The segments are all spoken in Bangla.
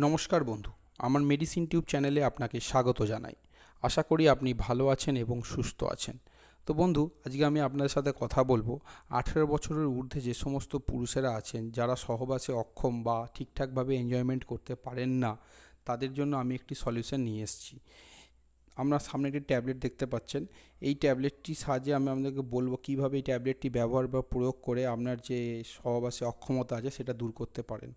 নমস্কার বন্ধু, আমার মেডিসিন টিউব চ্যানেলে আপনাকে স্বাগত জানাই। আশা করি আপনি ভালো আছেন এবং সুস্থ আছেন। তো বন্ধু, আজকে আমি আপনাদের সাথে কথা বলব। আঠেরো বছরের ঊর্ধ্বে যে সমস্ত পুরুষেরা আছেন, যারা সহবাসে অক্ষম বা ঠিকঠাকভাবে এনজয়মেন্ট করতে পারেন না, তাদের জন্য আমি একটি সলিউশন নিয়ে এসেছি। আমরা সামনে একটি ট্যাবলেট দেখতে পাচ্ছেন। এই ট্যাবলেটটির সাহায্যে আমি আপনাদেরকে বলব কীভাবে এই ট্যাবলেটটি ব্যবহার বা প্রয়োগ করে আপনার যে সহবাসে অক্ষমতা আছে, সেটা দূর করতে পারেন।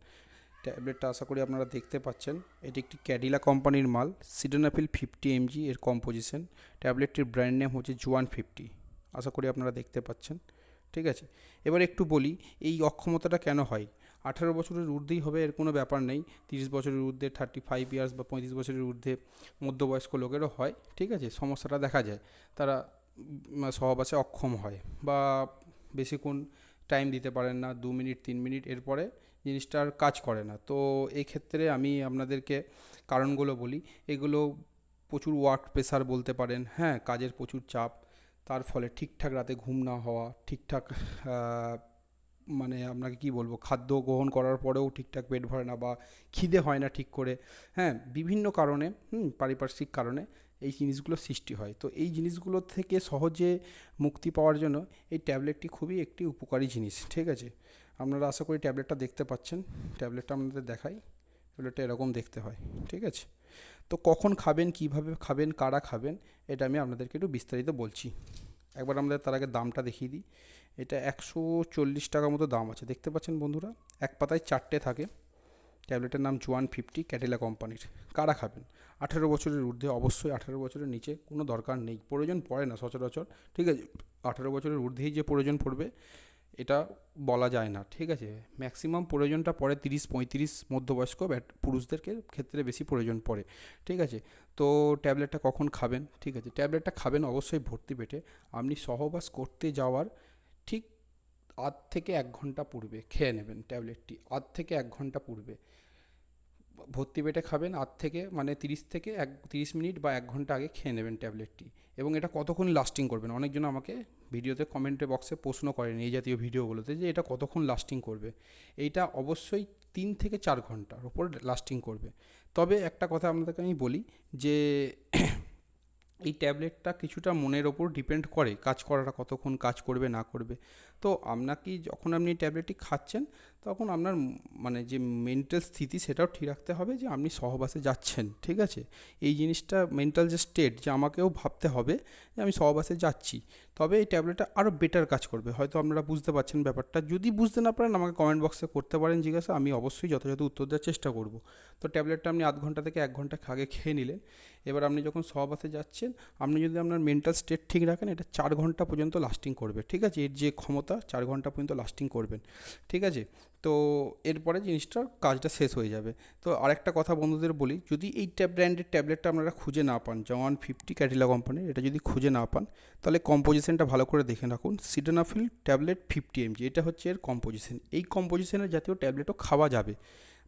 ট্যাবলেটটা আশা করি আপনারা দেখতে পাচ্ছেন। এটি একটি ক্যাডিলা কোম্পানির মাল সিডোনাফিল ফিফটি এমজি এর কম্পোজিশন ট্যাবলেটটির ব্র্যান্ড নেম হচ্ছে জুয়ান ফিফটি আশা করি আপনারা দেখতে পাচ্ছেন। ঠিক আছে? এবার একটু বলি, এই অক্ষমতাটা কেন হয়? আঠারো বছরের ঊর্ধ্বেই হবে, এর কোনো ব্যাপার নেই। তিরিশ বছরের ঊর্ধ্বে থার্টি ফাইভ ইয়ার্স বা পঁয়ত্রিশ বছরের ঊর্ধ্বে মধ্যবয়স্ক লোকেরও হয়। ঠিক আছে? সমস্যাটা দেখা যায়। তারা সহবাসে অক্ষম হয় বা বেশিক্ষণ টাইম দিতে পারেন না, দু মিনিট, তিন মিনিট। এরপরে জিনিসটা আর কাজ করে না। তো এই ক্ষেত্রে আমি আপনাদেরকে কারণগুলো বলি। এগুলো প্রচুর ওয়ার্ক প্রেশার বলতে পারেন হ্যাঁ কাজের প্রচুর চাপ। তার ফলে ঠিকঠাক রাতে ঘুম না হওয়া ঠিকঠাক মানে আপনাকে কি বলব খাদ্য গ্রহণ করার পরেও ঠিকঠাক পেট ভরে না বা খিদে হয় না ঠিক করে হ্যাঁ বিভিন্ন কারণে হুম, পারিপার্শ্বিক কারণে এই জিনিসগুলো সৃষ্টি হয়। তো এই জিনিসগুলো থেকে সহজে মুক্তি পাওয়ার জন্য এই ট্যাবলেটটি খুবই একটি উপকারী জিনিস ঠিক আছে? আপনারা আশা করি ট্যাবলেটটা দেখতে পাচ্ছেন। ট্যাবলেটটা আপনাদের দেখাই। ট্যাবলেটটা এরকম দেখতে হয়, ঠিক আছে? তো কখন খাবেন, কীভাবে খাবেন, কারা খাবেন, এটা আমি আপনাদেরকে একটু বিস্তারিত বলছি। একবার আমাদের তার আগে দামটা দেখিয়ে দিই। এটা একশো চল্লিশ টাকা মতো দাম আছে। দেখতে পাচ্ছেন বন্ধুরা, এক পাতায় চারটে থাকে। ট্যাবলেটের নাম জোয়ান ফিফটি, ক্যাটেলা কোম্পানির। কারা খাবেন? আঠেরো বছরের ঊর্ধ্বে, অবশ্যই আঠেরো বছরের নিচে কোনো দরকার নেই। প্রয়োজন পড়ে না সচরাচর, ঠিক আছে? আঠেরো বছরের ঊর্ধ্বেই যে প্রয়োজন পড়বে এটা বলা যায় না, ঠিক আছে? ম্যাক্সিমাম প্রয়োজনটা পড়ে তিরিশ, পঁয়ত্রিশ মধ্যবয়স্ক পুরুষদেরকে ক্ষেত্রে বেশি প্রয়োজন পড়ে, ঠিক আছে? তো ট্যাবলেটটা কখন খাবেন, ঠিক আছে? ট্যাবলেটটা খাবেন অবশ্যই ভর্তি পেটে, আপনি সহবাস করতে যাওয়ার ঠিক আধ থেকে এক ঘণ্টা পূর্বে খেয়ে নেবেন ট্যাবলেটটি, আধ থেকে এক ঘণ্টা পূর্বে। ভর্তি পেটে খাবেন আধ থেকে মানে তিরিশ থেকে এক, তিরিশ মিনিট বা এক ঘণ্টা আগে খেয়ে নেবেন ট্যাবলেটটি। এবং এটা কতক্ষণ লাস্টিং করবেন? অনেকজন আমাকে ভিডিওতে কমেন্টে বক্সে প্রশ্ন করেন এই জাতীয় ভিডিওগুলোতে যে এটা কতক্ষণ লাস্টিং করবে। এইটা অবশ্যই তিন থেকে চার ঘণ্টার ওপর লাস্টিং করবে। তবে একটা কথা আপনাদেরকে আমি বলি যে এই ট্যাবলেটটা কিছুটা মনের ওপর ডিপেন্ড করে কাজ করাটা কতক্ষণ কাজ করবে না করবে। তো আপনাকে যখন আপনি ট্যাবলেটটি খাচ্ছেন তখন আপনার মানে যে মেন্টাল স্থিতি সেটাও ঠিক রাখতে হবে যে আপনি সহবাসে যাচ্ছেন, ঠিক আছে? এই জিনিসটা মেন্টাল যে স্টেট যে আমাকেও ভাবতে হবে যে আমি সহবাসে যাচ্ছি, তবে এই ট্যাবলেটটা আরও বেটার কাজ করবে। হয়তো আপনারা বুঝতে পারছেন ব্যাপারটা। যদি বুঝতে না পারেন, আমাকে কমেন্ট বক্সে করতে পারেন, জিজ্ঞাসা, আমি অবশ্যই যথাযথ উত্তর দেওয়ার চেষ্টা করব। তো ট্যাবলেটটা আপনি আধ ঘণ্টা থেকে এক ঘণ্টা আগে খেয়ে নিলেন। এবার আপনি যখন সহবাসে যাচ্ছেন, আপনি যদি আপনার মেন্টাল স্টেট ঠিক রাখেন, এটা চার ঘণ্টা পর্যন্ত লাস্টিং করবে, ঠিক আছে? এর যে ক্ষমতা, চার ঘণ্টা পর্যন্ত লাস্টিং করবেন, ঠিক আছে? তো এরপরে জিনিসটার কাজটা শেষ হয়ে যাবে। তো আরেকটা কথা বন্ধুদের বলি, যদি এই ট্যাব ব্র্যান্ডের ট্যাবলেটটা আপনারা খুঁজে না পান জওয়ান ফিফটি ক্যাটিলা কোম্পানির এটা যদি খুঁজে না পান, তাহলে কম্পোজিশনটা ভালো করে দেখে রাখুন। সিডোনাফিল ট্যাবলেট ফিফটি এমজি এটা হচ্ছে এর কম্পোজিশন এই কম্পোজিশনের জাতীয় ট্যাবলেটও খাওয়া যাবে।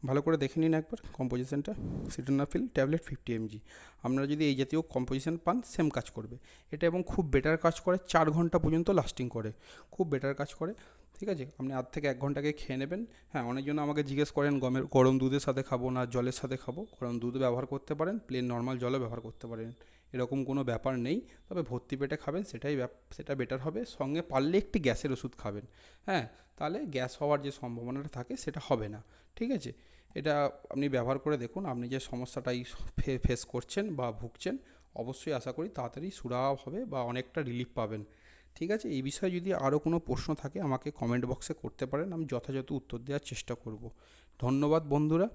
ভালো করে দেখে নিন একবার কম্পোজিশনটা সিডোনাফিল ট্যাবলেট ফিফটি এমজি আপনারা যদি এই জাতীয় কম্পোজিশন পান সেম কাজ করবে। এটা এবং খুব বেটার কাজ করে, চার ঘণ্টা পর্যন্ত লাস্টিং করে। খুব বেটার কাজ করে, ঠিক আছে? আপনি আধ থেকে এক ঘন্টাকে খেয়ে নেবেন। হ্যাঁ অনেকজন আমাকে জিজ্ঞেস করেন, গমের, গরম দুধের সাথে খাব না, জলের সাথে খাব? গরম দুধ ব্যবহার করতে পারেন প্লেন নর্মাল জলও ব্যবহার করতে পারেন। এরকম কোনো ব্যাপার নেই, তবে ভর্তি পেটে খাবেন, সেটাই সেটা বেটার হবে। সঙ্গে পারলে একটি গ্যাসের ওষুধ খাবেন হ্যাঁ? তাহলে গ্যাস হওয়ার যে সম্ভাবনাটা থাকে সেটা হবে না, ঠিক আছে? এটা আপনি ব্যবহার করে দেখুন, আপনি যে সমস্যাটাই ফেস করছেন বা ভুগছেন, অবশ্যই আশা করি তাড়াতাড়ি সুরাহা হবে বা অনেকটা রিলিফ পাবেন, ঠিক আছে? এই বিষয়ে যদি আরও কোনো প্রশ্ন থাকে, আমাকে কমেন্ট বক্সে করতে পারেন, আমি যথাযথ উত্তর দেওয়ার চেষ্টা করব। ধন্যবাদ বন্ধুরা।